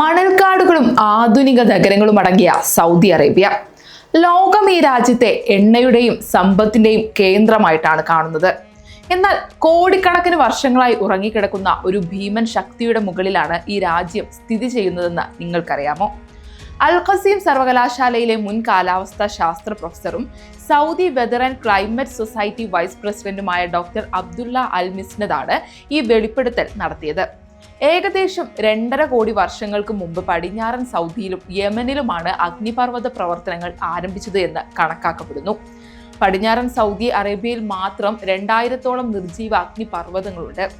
മണൽക്കാടുകളും ആധുനിക നഗരങ്ങളും അടങ്ങിയ സൗദി അറേബ്യ. ലോകം ഈ രാജ്യത്തെ എണ്ണയുടെയും സമ്പത്തിന്റെയും കേന്ദ്രമായിട്ടാണ് കാണുന്നത്. എന്നാൽ കോടിക്കണക്കിന് വർഷങ്ങളായി ഉറങ്ങിക്കിടക്കുന്ന ഒരു ഭീമൻ ശക്തിയുടെ മുകളിലാണ് ഈ രാജ്യം സ്ഥിതി ചെയ്യുന്നതെന്ന് നിങ്ങൾക്കറിയാമോ? അൽ ഖസീം സർവകലാശാലയിലെ മുൻ കാലാവസ്ഥാ ശാസ്ത്ര പ്രൊഫസറും Saudi weather and climate society vice പ്രസിഡന്റുമായ ഡോക്ടർ അബ്ദുള്ള അൽ മിസ്നദാണ് ഈ വെളിപ്പെടുത്തൽ നടത്തിയത്. ഏകദേശം രണ്ടര കോടി വർഷങ്ങൾക്ക് മുമ്പ് പടിഞ്ഞാറൻ സൗദിയിലും യമനിലുമാണ് അഗ്നിപർവത പ്രവർത്തനങ്ങൾ ആരംഭിച്ചത് എന്ന് കണക്കാക്കപ്പെടുന്നു. പടിഞ്ഞാറൻ സൗദി അറേബ്യയിൽ മാത്രം രണ്ടായിരത്തോളം നിർജീവ അഗ്നിപർവതങ്ങളുണ്ട്.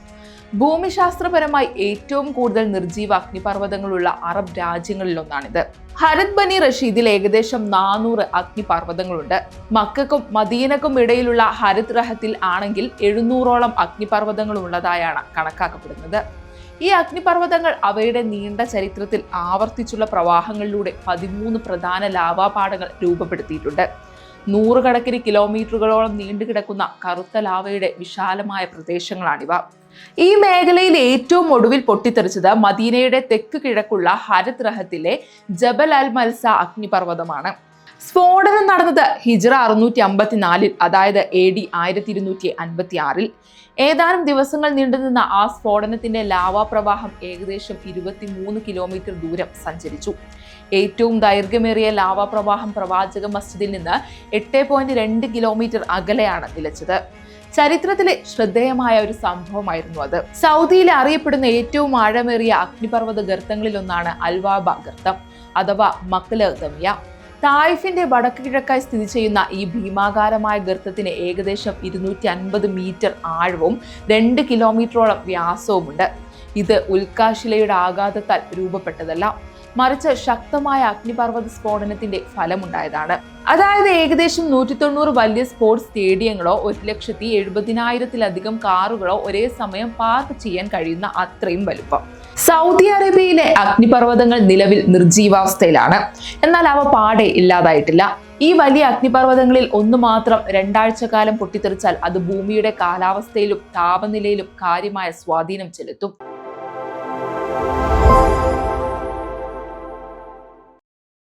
ഭൂമിശാസ്ത്രപരമായി ഏറ്റവും കൂടുതൽ നിർജീവ അഗ്നിപർവതങ്ങളുള്ള അറബ് രാജ്യങ്ങളിലൊന്നാണിത്. ഹരത് ബനി റഷീദിൽ ഏകദേശം നാനൂറ് അഗ്നിപർവതങ്ങളുണ്ട്. മക്കൾക്കും മദീനക്കും ഇടയിലുള്ള ഹരത് റഹത്തിൽ ആണെങ്കിൽ എഴുന്നൂറോളം അഗ്നിപർവതങ്ങൾ ഉള്ളതായാണ് കണക്കാക്കപ്പെടുന്നത്. ഈ അഗ്നിപർവതങ്ങൾ അവയുടെ നീണ്ട ചരിത്രത്തിൽ ആവർത്തിച്ചുള്ള പ്രവാഹങ്ങളിലൂടെ പതിമൂന്ന് പ്രധാന ലാവാപാടങ്ങൾ രൂപപ്പെടുത്തിയിട്ടുണ്ട്. നൂറുകണക്കിന് കിലോമീറ്ററുകളോളം നീണ്ടുകിടക്കുന്ന കറുത്ത ലാവയുടെ വിശാലമായ പ്രദേശങ്ങളാണിവ. ഈ മേഖലയിൽ ഏറ്റവും ഒടുവിൽ പൊട്ടിത്തെറിച്ചത് മദീനയുടെ തെക്ക് കിഴക്കുള്ള ഹരത് റഹത്തിലെ ജബൽ അൽ മൽസ അഗ്നിപർവതമാണ്. സ്ഫോടനം നടന്നത് ഹിജ്റ അറുന്നൂറ്റി അമ്പത്തിനാലിൽ അതായത് എ ഡി ആയിരത്തി ഇരുന്നൂറ്റി അൻപത്തി ആറിൽ ഏതാനും ദിവസങ്ങൾ നീണ്ടുനിന്ന ആ സ്ഫോടനത്തിന്റെ ലാവാ പ്രവാഹം ഏകദേശം ഇരുപത്തി മൂന്ന് കിലോമീറ്റർ ദൂരം സഞ്ചരിച്ചു. ഏറ്റവും ദൈർഘ്യമേറിയ ലാവാ പ്രവാഹം പ്രവാചക മസ്ജിദിൽ നിന്ന് എട്ട് പോയിന്റ് രണ്ട് കിലോമീറ്റർ അകലെയാണ് നിലച്ചത്. ചരിത്രത്തിലെ ശ്രദ്ധേയമായ ഒരു സംഭവമായിരുന്നു അത്. സൗദിയിലെ അറിയപ്പെടുന്ന ഏറ്റവും ആഴമേറിയ അഗ്നിപർവത ഗർത്തങ്ങളിലൊന്നാണ് അൽവാബ ഗർത്തം അഥവാ മക്കല ദമിയ തായിഫിന്റെ വടക്ക് കിഴക്കായി സ്ഥിതി ചെയ്യുന്ന ഈ ഭീമാകാരമായ ഗർത്തത്തിന് ഏകദേശം ഇരുന്നൂറ്റി അൻപത് മീറ്റർ ആഴവും രണ്ട് കിലോമീറ്ററോളം വ്യാസവുമുണ്ട്. ഇത് ഉൽക്കാശിലയുടെ ആഘാതത്താൽ രൂപപ്പെട്ടതല്ല. മറിച്ച് ശക്തമായ അഗ്നിപർവത സ്ഫോടനത്തിന്റെ ഫലമുണ്ടായതാണ്. അതായത് ഏകദേശം നൂറ്റി തൊണ്ണൂറ് വലിയ സ്പോർട്സ് സ്റ്റേഡിയങ്ങളോ ഒരു ലക്ഷത്തി എഴുപതിനായിരത്തിലധികം കാറുകളോ ഒരേ സമയം പാർക്ക് ചെയ്യാൻ കഴിയുന്ന അത്രയും വലുപ്പം. സൗദി അറേബ്യയിലെ അഗ്നിപർവതങ്ങൾ നിലവിൽ നിർജീവാവസ്ഥയിലാണ് എന്നാൽ അവ പാടെ ഇല്ലാതായിട്ടില്ല. ഈ വലിയ അഗ്നിപർവതങ്ങളിൽ ഒന്ന് മാത്രം രണ്ടാഴ്ച കാലം പൊട്ടിത്തെറിച്ചാൽ അത് ഭൂമിയുടെ കാലാവസ്ഥയിലും താപനിലയിലും കാര്യമായ സ്വാധീനം ചെലുത്തും.